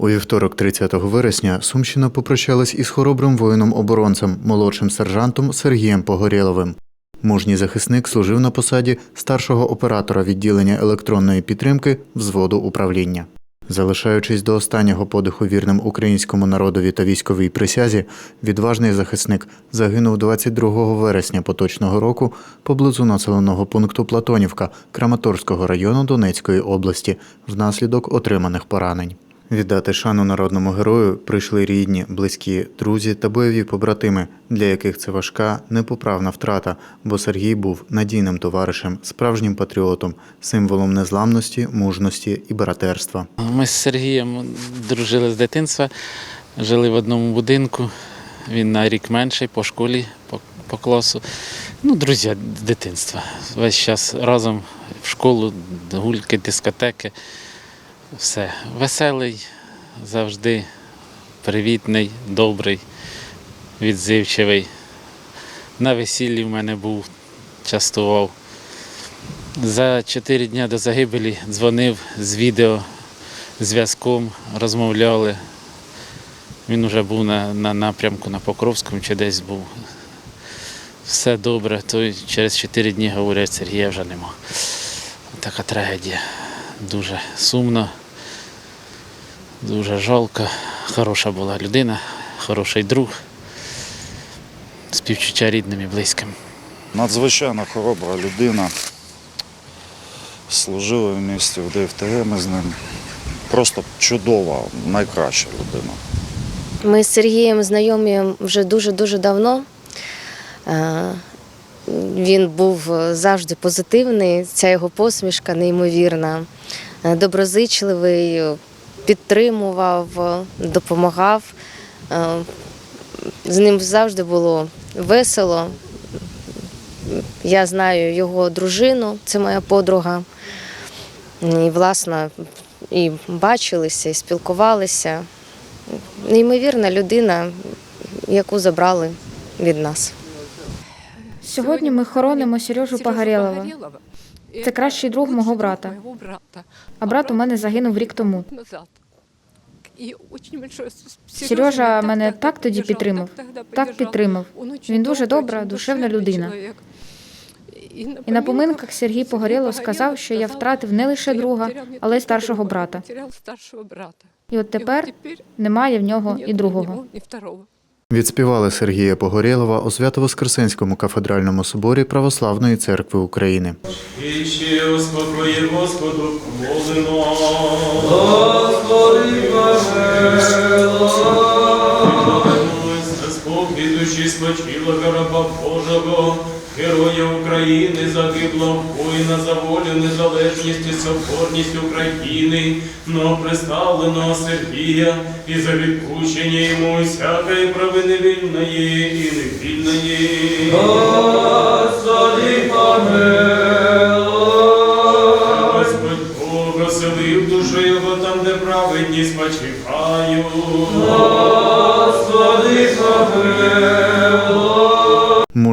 У вівторок, 30 вересня, Сумщина попрощалась із хоробрим воїном-оборонцем, молодшим сержантом Сергієм Погорєловим. Мужній захисник служив на посаді старшого оператора відділення електронної підтримки взводу управління. Залишаючись до останнього подиху вірним українському народові та військовій присязі, відважний захисник загинув 22 вересня поточного року поблизу населеного пункту Платонівка Краматорського району Донецької області внаслідок отриманих поранень. Віддати шану народному герою прийшли рідні, близькі, друзі та бойові побратими, для яких це важка, непоправна втрата, бо Сергій був надійним товаришем, справжнім патріотом, символом незламності, мужності і братерства. Ми з Сергієм дружили з дитинства, жили в одному будинку. Він на рік менший по школі, по, по класу. Ну, друзі з дитинства. Весь час разом в школу, гульки, дискотеки. Все. Веселий, завжди привітний, добрий, відзивчивий. На весіллі в мене був, частував. За чотири дні до загибелі дзвонив з відео зв'язком, розмовляли. Він вже був на, на напрямку на Покровському чи десь був. Все добре, то через 4 дні говорять, Сергія вже нема. Така трагедія. Дуже сумно, дуже жалко. Хороша була людина, хороший друг, співчуття рідним і близьким. Надзвичайно хоробра людина. Служили в місті в ДФТГ ми з ним. Просто чудова, найкраща людина. Ми з Сергієм знайомі вже дуже-дуже давно. Е, Він був завжди позитивний, ця його посмішка неймовірна, Е, доброзичливий, підтримував, допомагав. Е, З ним завжди було весело. Я знаю його дружину, це моя подруга. І, власне, і бачилися, і спілкувалися. Неймовірна людина, яку забрали від нас. Сьогодні ми хоронимо Сережу Погорєлова. Це кращий друг мого брата. А брат у мене загинув рік тому. Сережа мене так тоді підтримав, так підтримав. Він дуже добра, душевна людина. І на поминках Сергій Погорєлов сказав, що я втратив не лише друга, але й старшого брата. І от тепер немає в нього і другого. Відспівали Сергія Погорєлова у Свято-Воскресенському кафедральному соборі Православної церкви України. І успокої Господу молимо. Господи, за спокій душі спочилого раба Божого, героя України, загиблого воїна за волю, незалежність і соборність України, но представленого Сергія і за відпущення йому всякої провини вільної і невільної. Господи, Господь Бог оселив душу його там, де праведні спочивають. Господи,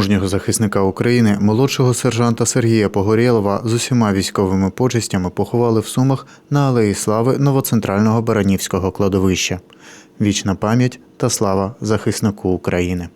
Мужнього захисника України, молодшого сержанта Сергія Погорєлова з усіма військовими почестями поховали в Сумах на Алеї Слави новоцентрального Баранівського кладовища. Вічна пам'ять та слава захиснику України.